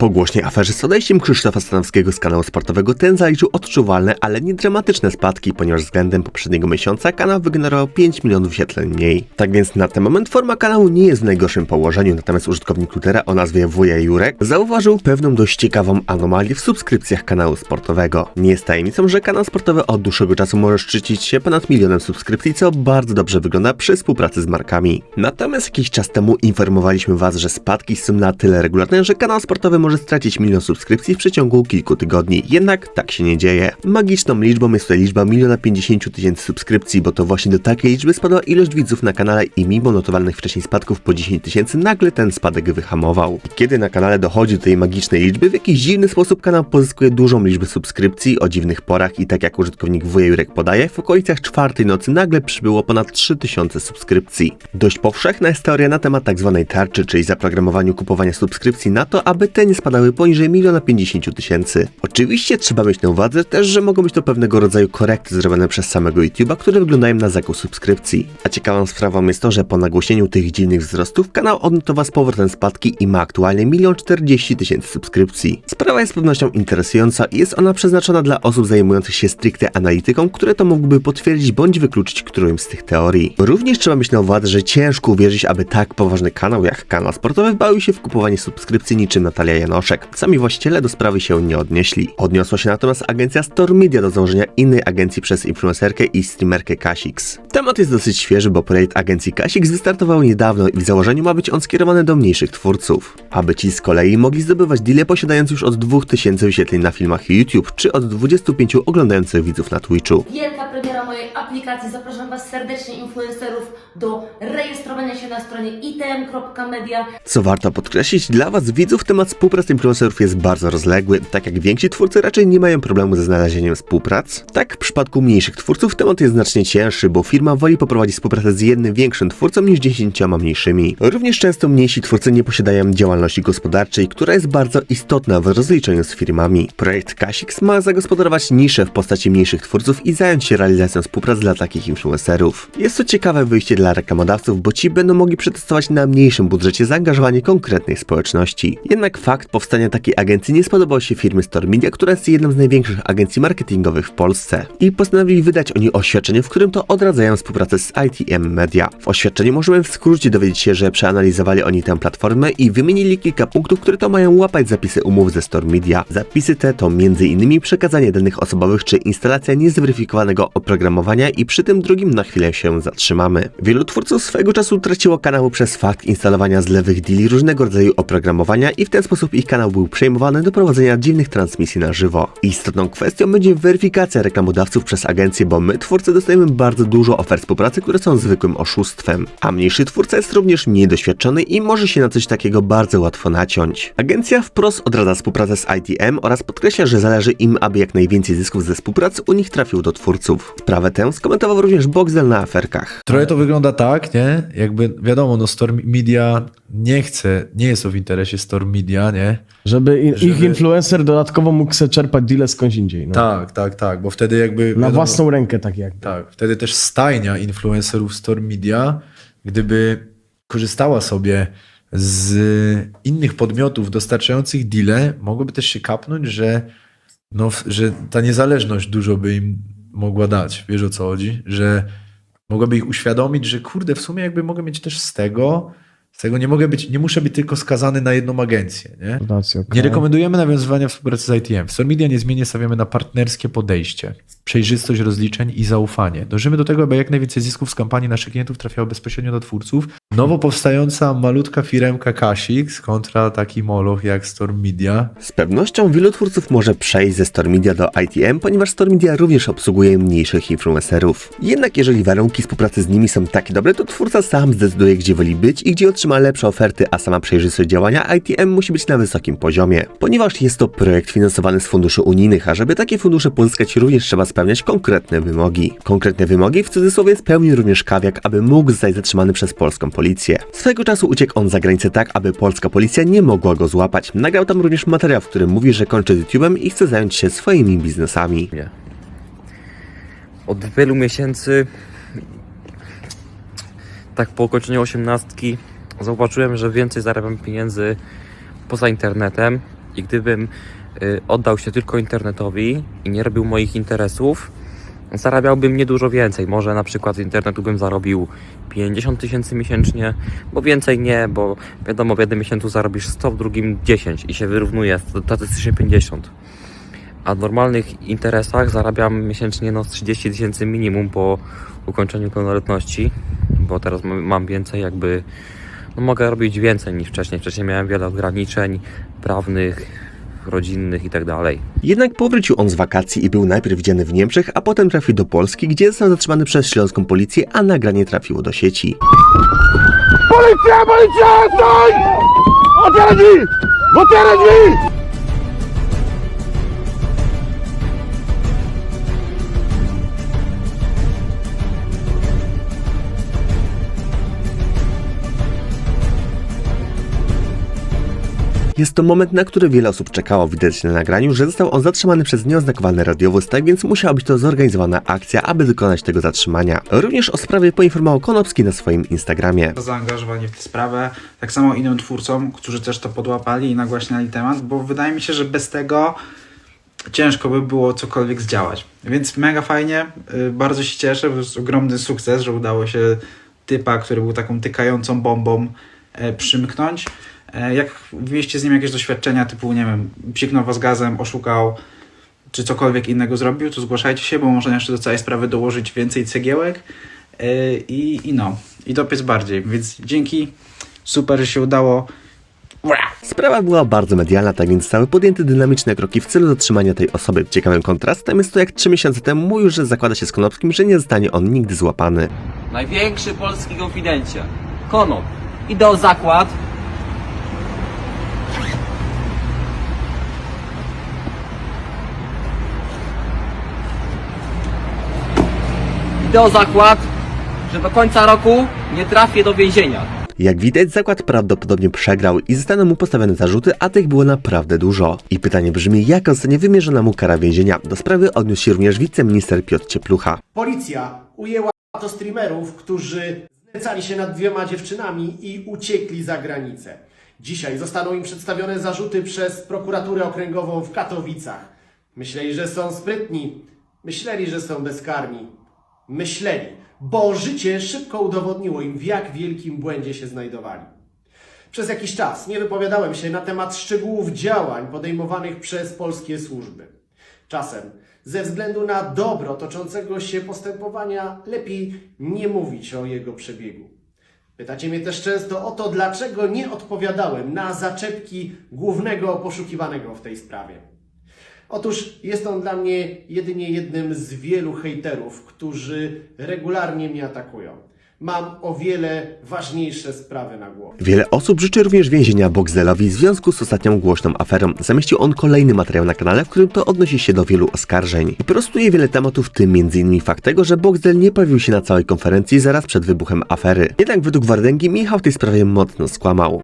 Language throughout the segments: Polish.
Po głośnej aferze z odejściem Krzysztofa Stanowskiego z kanału sportowego ten zaliczył odczuwalne, ale nie dramatyczne spadki, ponieważ względem poprzedniego miesiąca kanał wygenerował 5 milionów wyświetleń mniej. Tak więc na ten moment forma kanału nie jest w najgorszym położeniu, natomiast użytkownik Twittera o nazwie Wuja Jurek zauważył pewną dość ciekawą anomalię w subskrypcjach kanału sportowego. Nie jest tajemnicą, że kanał sportowy od dłuższego czasu może szczycić się ponad milionem subskrypcji, co bardzo dobrze wygląda przy współpracy z markami. Natomiast jakiś czas temu informowaliśmy Was, że spadki są na tyle regularne, że kanał sportowy może stracić milion subskrypcji w przeciągu kilku tygodni. Jednak tak się nie dzieje. Magiczną liczbą jest tutaj liczba miliona pięćdziesięciu tysięcy subskrypcji, bo to właśnie do takiej liczby spadła ilość widzów na kanale i mimo notowanych wcześniej spadków po 10 tysięcy, nagle ten spadek wyhamował. Kiedy na kanale dochodzi do tej magicznej liczby, w jakiś dziwny sposób kanał pozyskuje dużą liczbę subskrypcji o dziwnych porach i tak jak użytkownik wuja Jurek podaje, w okolicach czwartej nocy nagle przybyło ponad 3000 subskrypcji. Dość powszechna jest teoria na temat tzw. tarczy, czyli zaprogramowaniu kupowania subskrypcji na to, aby te nie spadały poniżej miliona 50 tysięcy. Oczywiście trzeba mieć na uwadze też, że mogą być to pewnego rodzaju korekty zrobione przez samego YouTube'a, które wyglądają na zakup subskrypcji. A ciekawą sprawą jest to, że po nagłośnieniu tych dziwnych wzrostów kanał odnotował z powrotem spadki i ma aktualnie 1 40 tysięcy subskrypcji. Sprawa jest z pewnością interesująca i jest ona przeznaczona dla osób zajmujących się stricte analityką, które to mogłyby potwierdzić bądź wykluczyć którąś z tych teorii. Również trzeba mieć na uwadze, że ciężko uwierzyć, aby tak poważny kanał jak kanał sportowy bawił się w kupowanie subskrypcji niczym Natalia Sami właściciele do sprawy się nie odnieśli. Odniosła się natomiast agencja Store Media do założenia innej agencji przez influencerkę i streamerkę Kasix. Temat jest dosyć świeży, bo projekt agencji Kasix wystartował niedawno i w założeniu ma być on skierowany do mniejszych twórców. Aby ci z kolei mogli zdobywać deale posiadając już od 2000 wyświetleń na filmach YouTube, czy od 25 oglądających widzów na Twitchu. Wielka premiera mojej aplikacji. Zapraszam Was serdecznie, influencerów, do rejestrowania się na stronie itm.media. Co warto podkreślić, dla Was widzów temat współpracy influencerów jest bardzo rozległy. Tak jak więksi twórcy raczej nie mają problemu ze znalezieniem współprac, tak w przypadku mniejszych twórców temat jest znacznie cięższy, bo firma woli poprowadzić współpracę z jednym większym twórcą niż dziesięcioma mniejszymi. Również często mniejsi twórcy nie posiadają działalności gospodarczej, która jest bardzo istotna w rozliczeniu z firmami. Projekt Kasix ma zagospodarować niszę w postaci mniejszych twórców i zająć się realizacją współprac dla takich influencerów. Jest to ciekawe wyjście dla reklamodawców, bo ci będą mogli przetestować na mniejszym budżecie zaangażowanie konkretnej społeczności. Jednak fakt powstania takiej agencji nie spodobał się firmy Store Media, która jest jedną z największych agencji marketingowych w Polsce. I postanowili wydać oni oświadczenie, w którym to odradzają współpracę z ITM Media. W oświadczeniu możemy w skrócie dowiedzieć się, że przeanalizowali oni tę platformę i wymienili kilka punktów, które to mają łapać zapisy umów ze Store Media. Zapisy te to m.in. przekazanie danych osobowych czy instalacja niezweryfikowanego oprogramowania i przy tym drugim na chwilę się zatrzymamy. Wielu twórców swego czasu traciło kanały przez fakt instalowania zlewych deali różnego rodzaju oprogramowania i w ten sposób ich kanał był przejmowany do prowadzenia dziwnych transmisji na żywo. Istotną kwestią będzie weryfikacja reklamodawców przez agencję, bo my twórcy dostajemy bardzo dużo ofert współpracy, które są zwykłym oszustwem. A mniejszy twórca jest również niedoświadczony i może się na coś takiego bardzo łatwo naciąć. Agencja wprost odradza współpracę z ITM oraz podkreśla, że zależy im, aby jak najwięcej zysków ze współpracy u nich trafił do twórców. Sprawę tę skomentował również Boxel na aferkach. Trochę to wygląda tak, nie? Jakby wiadomo, no Storm Media nie chce, nie jest w interesie Storm Media, nie? Żeby, i- ich Żeby- influencer dodatkowo mógł sobie czerpać deale skądś indziej. No. Tak, tak, tak, bo wtedy jakby... Na wiadomo- własną rękę, tak jak. Tak, wtedy też stajnia influencerów Storm Media, gdyby korzystała sobie z innych podmiotów dostarczających deale, mogłoby też się kapnąć, że, no, w- że ta niezależność dużo by im mogła dać. Wiesz o co chodzi? Że mogłaby ich uświadomić, że kurde, w sumie jakby mogę mieć też z tego, z tego nie mogę być, nie muszę być tylko skazany na jedną agencję, nie? Racja, okej. Nie rekomendujemy nawiązywania współpracy z ITM. W Store Media niezmiennie stawiamy na partnerskie podejście, przejrzystość rozliczeń i zaufanie. Dążymy do tego, aby jak najwięcej zysków z kampanii naszych klientów trafiało bezpośrednio do twórców. Nowo powstająca malutka firemka Kasix kontra taki moloch jak Storm Media. Z pewnością wielu twórców może przejść ze Store Media do ITM, ponieważ Store Media również obsługuje mniejszych influencerów. Jednak jeżeli warunki współpracy z nimi są takie dobre, to twórca sam zdecyduje, gdzie woli być i gdzie otrzyma lepsze oferty, a sama przejrzystość działania ITM musi być na wysokim poziomie. Ponieważ jest to projekt finansowany z funduszy unijnych, a żeby takie fundusze pozyskać również trzeba spełniać konkretne wymogi. Konkretne wymogi w cudzysłowie spełnił również Kawiak, aby mógł zostać zatrzymany przez polską policję. Swego czasu uciekł on za granicę tak, aby polska policja nie mogła go złapać. Nagrał tam również materiał, w którym mówi, że kończy z YouTube'em i chce zająć się swoimi biznesami. Nie. Od wielu miesięcy, tak po ukończeniu osiemnastki, zauważyłem, że więcej zarabiam pieniędzy poza internetem I gdybym oddał się tylko internetowi i nie robił moich interesów, zarabiałbym nie dużo więcej. Może na przykład z internetu bym zarobił 50 tysięcy miesięcznie, bo więcej nie, bo wiadomo, w jednym miesiącu zarobisz 100, w drugim 10 i się wyrównuje statystycznie 50. A w normalnych interesach zarabiam miesięcznie no z 30 tysięcy minimum po ukończeniu pełnoletności, bo teraz mam więcej jakby, no mogę robić więcej niż wcześniej. Wcześniej miałem wiele ograniczeń prawnych, rodzinnych i tak dalej. Jednak powrócił on z wakacji i był najpierw widziany w Niemczech, a potem trafił do Polski, gdzie został zatrzymany przez śląską policję, a nagranie trafiło do sieci. Policja, policja, stój! Otwieraj drzwi! Otwieraj drzwi! Jest to moment, na który wiele osób czekało. Widać na nagraniu, że został on zatrzymany przez nieoznakowany radiowóz, tak więc musiała być to zorganizowana akcja, aby dokonać tego zatrzymania. Również o sprawie poinformował Konopski na swoim Instagramie. zaangażowanie w tę sprawę, tak samo innym twórcom, którzy też to podłapali i nagłaśniali temat, bo wydaje mi się, że bez tego ciężko by było cokolwiek zdziałać. Więc mega fajnie, y, bardzo się cieszę, bo jest ogromny sukces, że udało się typa, który był taką tykającą bombą, e, przymknąć. E, Jak mieliście z nim jakieś doświadczenia, typu, nie wiem, psiknął was gazem, oszukał, czy cokolwiek innego zrobił, to zgłaszajcie się, bo można jeszcze do całej sprawy dołożyć więcej cegiełek e, i, i no, i dopiec bardziej. Więc dzięki, super, że się udało. Sprawa była bardzo medialna, tak więc zostały podjęte dynamiczne kroki w celu zatrzymania tej osoby. Ciekawym kontrastem jest to, jak trzy miesiące temu mówił, że zakłada się z Konopskim, że nie zostanie on nigdy złapany. Największy polski konfidencie. Konop. Idę o zakład. Idę o zakład, że do końca roku nie trafię do więzienia. Jak widać, zakład prawdopodobnie przegrał i zostaną mu postawione zarzuty, a tych było naprawdę dużo. I pytanie brzmi, jak zostanie wymierzona mu kara więzienia? Do sprawy odniósł się również wiceminister Piotr Cieplucha. Policja ujęła to streamerów, którzy znęcali się nad dwiema dziewczynami i uciekli za granicę. Dzisiaj zostaną im przedstawione zarzuty przez prokuraturę okręgową w Katowicach. Myśleli, że są sprytni. Myśleli, że są bezkarni. Myśleli, bo życie szybko udowodniło im, w jak wielkim błędzie się znajdowali. Przez jakiś czas nie wypowiadałem się na temat szczegółów działań podejmowanych przez polskie służby. Czasem, ze względu na dobro toczącego się postępowania, lepiej nie mówić o jego przebiegu. Pytacie mnie też często o to, dlaczego nie odpowiadałem na zaczepki głównego poszukiwanego w tej sprawie. Otóż jest on dla mnie jedynie jednym z wielu hejterów, którzy regularnie mnie atakują. Mam o wiele ważniejsze sprawy na głowie. Wiele osób życzy również więzienia Boxdelowi w związku z ostatnią głośną aferą. Zamieścił on kolejny materiał na kanale, w którym to odnosi się do wielu oskarżeń. I prostuje wiele tematów, w tym m.in. fakt tego, że Boxdel nie pojawił się na całej konferencji zaraz przed wybuchem afery. Jednak według Wardęgi Michał w tej sprawie mocno skłamał.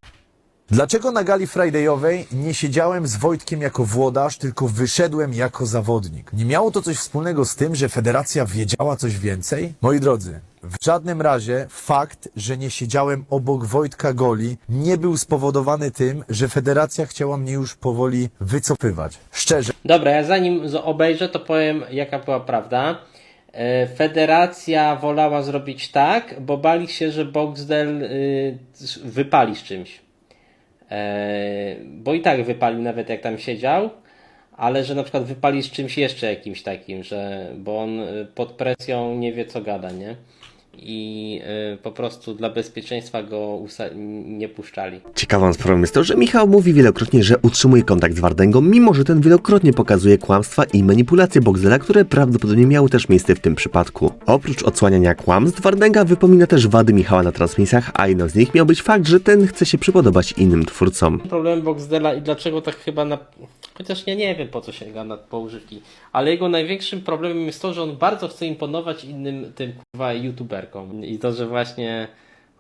Dlaczego na gali Friday'owej nie siedziałem z Wojtkiem jako włodarz, tylko wyszedłem jako zawodnik? Nie miało to coś wspólnego z tym, że federacja wiedziała coś więcej? Moi drodzy, w żadnym razie fakt, że nie siedziałem obok Wojtka Goli nie był spowodowany tym, że federacja chciała mnie już powoli wycofywać. Szczerze, Dobra, ja zanim obejrzę, to powiem, jaka była prawda. E, Federacja wolała zrobić tak, bo bali się, że Boxdel y, wypali z czymś. E, bo i tak wypalił nawet jak tam siedział, ale że na przykład wypali z czymś jeszcze jakimś takim, że bo on y, pod presją nie wie co gada, nie? I y, po prostu dla bezpieczeństwa go nie puszczali. Ciekawą sprawą jest to, że Michał mówi wielokrotnie, że utrzymuje kontakt z Wardęgą, mimo że ten wielokrotnie pokazuje kłamstwa i manipulacje Boxdela, które prawdopodobnie miały też miejsce w tym przypadku. Oprócz odsłaniania kłamstw, Wardęga wypomina też wady Michała na transmisjach, a jedną z nich miał być fakt, że ten chce się przypodobać innym twórcom. Problem Boxdela i dlaczego tak chyba na... Chociaż ja nie wiem po co sięga na po używki, ale jego największym problemem jest to, że on bardzo chce imponować innym tym kurwa youtuberkom i to, że właśnie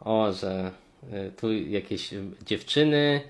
o, że y, tu jakieś y, dziewczyny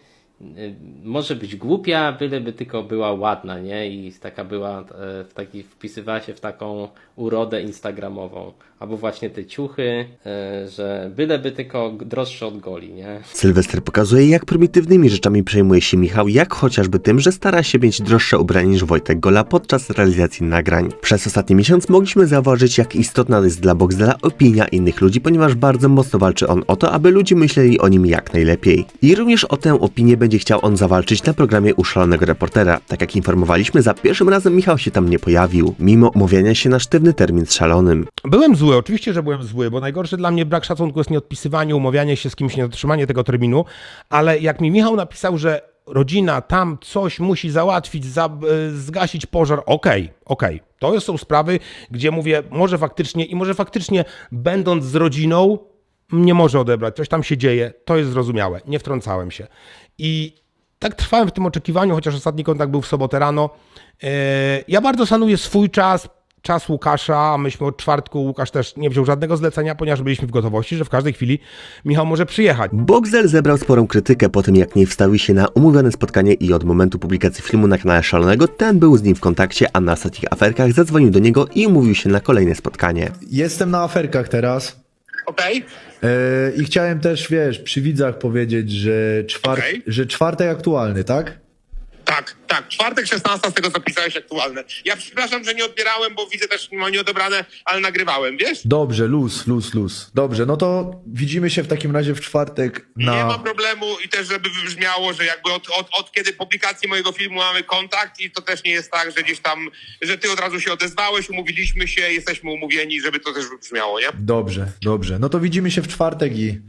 może być głupia, byleby tylko była ładna, nie? I taka była, e, w taki, wpisywała się w taką urodę instagramową. Albo właśnie te ciuchy, e, że byleby tylko droższe od goli, nie? Sylwester pokazuje, jak prymitywnymi rzeczami przejmuje się Michał, jak chociażby tym, że stara się mieć droższe ubranie niż Wojtek Gola podczas realizacji nagrań. Przez ostatni miesiąc mogliśmy zauważyć, jak istotna jest dla Boxdela opinia innych ludzi, ponieważ bardzo mocno walczy on o to, aby ludzie myśleli o nim jak najlepiej. I również o tę opinię będzie chciał on zawalczyć na programie u szalonego reportera. Tak jak informowaliśmy, za pierwszym razem Michał się tam nie pojawił, mimo umówienia się na sztywny termin z szalonym. Byłem zły, oczywiście, że byłem zły, bo najgorsze dla mnie brak szacunku jest nieodpisywanie, umawianie się z kimś, niedotrzymanie tego terminu, ale jak mi Michał napisał, że rodzina tam coś musi załatwić, za, e, zgasić pożar, okej, okej. To są sprawy, gdzie mówię, może faktycznie i może faktycznie będąc z rodziną, nie może odebrać, coś tam się dzieje, to jest zrozumiałe, nie wtrącałem się. I tak trwałem w tym oczekiwaniu, chociaż ostatni kontakt był w sobotę rano. E, Ja bardzo szanuję swój czas, czas Łukasza, a myśmy od czwartku, Łukasz też nie wziął żadnego zlecenia, ponieważ byliśmy w gotowości, że w każdej chwili Michał może przyjechać. Boxel zebrał sporą krytykę po tym, jak nie wstawił się na umówione spotkanie i od momentu publikacji filmu na kanale Szalonego ten był z nim w kontakcie, a na ostatnich aferkach zadzwonił do niego i umówił się na kolejne spotkanie. Jestem na aferkach teraz. Okej. E, I chciałem też, wiesz, przy widzach powiedzieć, że, czwart, Okej. że czwartek aktualny, tak? Tak, tak. Czwartek 16 z tego co pisałeś aktualne. Ja przepraszam, że nie odbierałem, bo widzę też ma nieodebrane, ale nagrywałem, wiesz? Dobrze, luz, luz, luz. Dobrze, no to widzimy się w takim razie w czwartek Nie na... ma problemu i też żeby wybrzmiało, że jakby od, od, od kiedy publikacji mojego filmu mamy kontakt i to też nie jest tak, że gdzieś tam, że ty od razu się odezwałeś, umówiliśmy się, jesteśmy umówieni, żeby to też wybrzmiało, nie? Dobrze, dobrze. No to widzimy się w czwartek i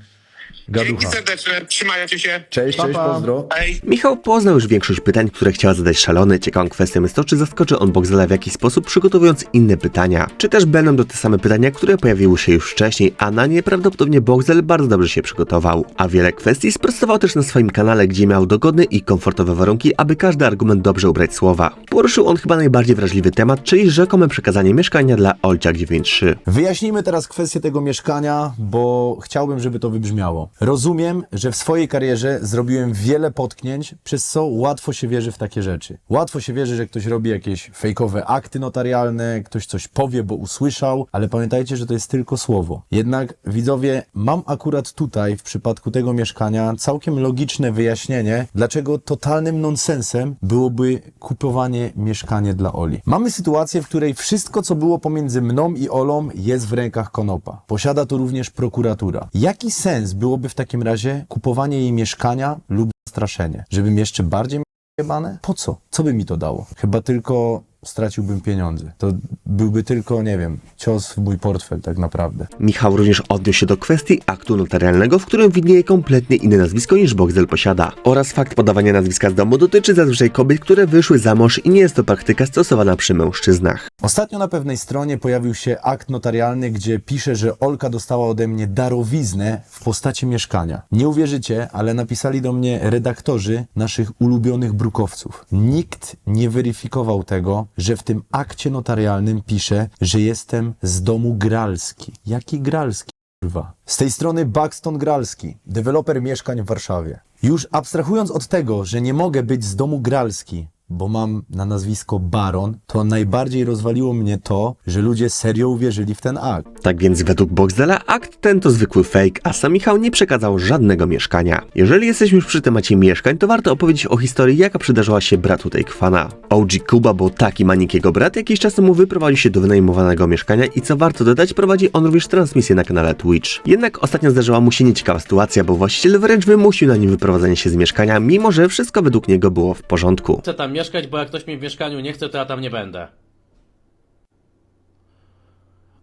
Dzięki gaducha. serdeczne, trzymajcie się. Cześć, cześć, pozdro. Hej. Michał poznał już większość pytań, które chciała zadać szalony. Ciekawą kwestią jest to, czy zaskoczy on Boxela w jakiś sposób, przygotowując inne pytania. Czy też będą to te same pytania, które pojawiły się już wcześniej, a na nie prawdopodobnie Boxel bardzo dobrze się przygotował. A wiele kwestii sprostował też na swoim kanale, gdzie miał dogodne i komfortowe warunki, aby każdy argument dobrze ubrać słowa. Poruszył on chyba najbardziej wrażliwy temat, czyli rzekome przekazanie mieszkania dla Olcia 93. Wyjaśnijmy teraz kwestię tego mieszkania, bo chciałbym, żeby to wybrzmiało. Rozumiem, że w swojej karierze zrobiłem wiele potknięć, przez co łatwo się wierzy w takie rzeczy. Łatwo się wierzy, że ktoś robi jakieś fejkowe akty notarialne, ktoś coś powie, bo usłyszał, ale pamiętajcie, że to jest tylko słowo. Jednak widzowie, mam akurat tutaj w przypadku tego mieszkania całkiem logiczne wyjaśnienie, dlaczego totalnym nonsensem byłoby kupowanie mieszkania dla Oli. Mamy sytuację, w której wszystko, co było pomiędzy mną i Olą, jest w rękach Konopa. Posiada to również prokuratura. Jaki sens byłoby w takim razie kupowanie jej mieszkania lub straszenie? Żebym jeszcze bardziej jebane? Po co? Co by mi to dało? Chyba tylko straciłbym pieniądze. To byłby tylko, nie wiem, cios w mój portfel tak naprawdę. Michał również odniósł się do kwestii aktu notarialnego, w którym widnieje kompletnie inne nazwisko niż Boxel posiada. Oraz fakt podawania nazwiska z domu dotyczy zazwyczaj kobiet, które wyszły za mąż i nie jest to praktyka stosowana przy mężczyznach. Ostatnio na pewnej stronie pojawił się akt notarialny, gdzie pisze, że Olka dostała ode mnie darowiznę w postaci mieszkania. Nie uwierzycie, ale napisali do mnie redaktorzy naszych ulubionych brukowców. Nikt nie weryfikował tego, że w tym akcie notarialnym pisze, że jestem z domu Gralski. Jaki Gralski? Kurwa. Z tej strony Buxton Gralski, deweloper mieszkań w Warszawie. Już abstrahując od tego, że nie mogę być z domu Gralski, bo mam na nazwisko Baron, to najbardziej rozwaliło mnie to, że ludzie serio uwierzyli w ten akt. Tak więc według Boxdela akt ten to zwykły fake, a sam Michał nie przekazał żadnego mieszkania. Jeżeli jesteśmy już przy temacie mieszkań, to warto opowiedzieć o historii, jaka przydarzyła się bratu tej kwana. OG Kuba był taki manik jego brat, jakiś czas temu wyprowadził się do wynajmowanego mieszkania i co warto dodać, prowadzi on również transmisję na kanale Twitch. Jednak ostatnio zdarzyła mu się nieciekawa sytuacja, bo właściciel wręcz wymusił na nim wyprowadzenie się z mieszkania, mimo że wszystko według niego było w porządku. chcę tam mieszkać, bo jak ktoś mnie w mieszkaniu nie chce, to ja tam nie będę.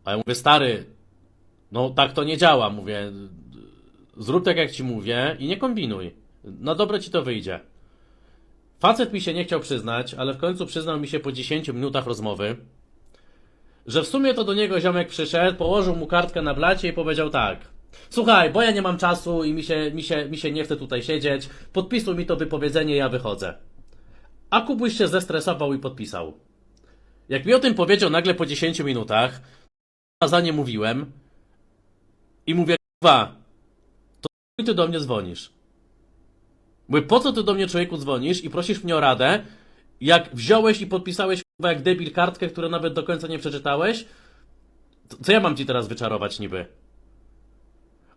A ja mówię, stary, no tak to nie działa, mówię. Zrób tak jak ci mówię i nie kombinuj. Na dobre ci to wyjdzie. Facet mi się nie chciał przyznać, ale w końcu przyznał mi się po 10 minutach rozmowy, że w sumie to do niego ziomek przyszedł, położył mu kartkę na blacie i powiedział tak. Słuchaj, bo ja nie mam czasu i mi się, mi się, mi się nie chce tutaj siedzieć, podpisuj mi to wypowiedzenie, ja wychodzę. A Kubuś się zestresował i podpisał. Jak mi o tym powiedział nagle po 10 minutach, to za nie mówiłem i mówię, kurwa, to ty do mnie dzwonisz. Mówię, po co ty do mnie człowieku dzwonisz i prosisz mnie o radę, jak wziąłeś i podpisałeś kurwa, jak debil kartkę, którą nawet do końca nie przeczytałeś? Co ja mam ci teraz wyczarować niby?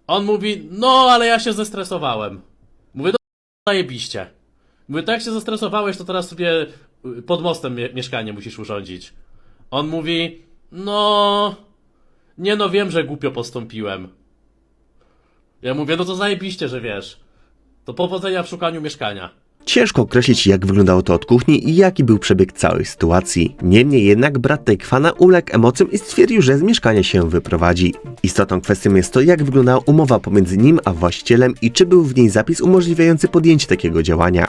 On mówi, no ale ja się zestresowałem. Mówię, no zajebiście. Mówię, to jak się zestresowałeś, to teraz sobie y, pod mostem mie- mieszkanie musisz urządzić. On mówi, no... Nie no, wiem, że głupio postąpiłem. Ja mówię, no to zajebiście, że wiesz. To powodzenia w szukaniu mieszkania. Ciężko określić, jak wyglądało to od kuchni i jaki był przebieg całej sytuacji. Niemniej jednak brat Tejkwana uległ emocjom i stwierdził, że z mieszkania się wyprowadzi. Istotną kwestią jest to, jak wyglądała umowa pomiędzy nim a właścicielem i czy był w niej zapis umożliwiający podjęcie takiego działania.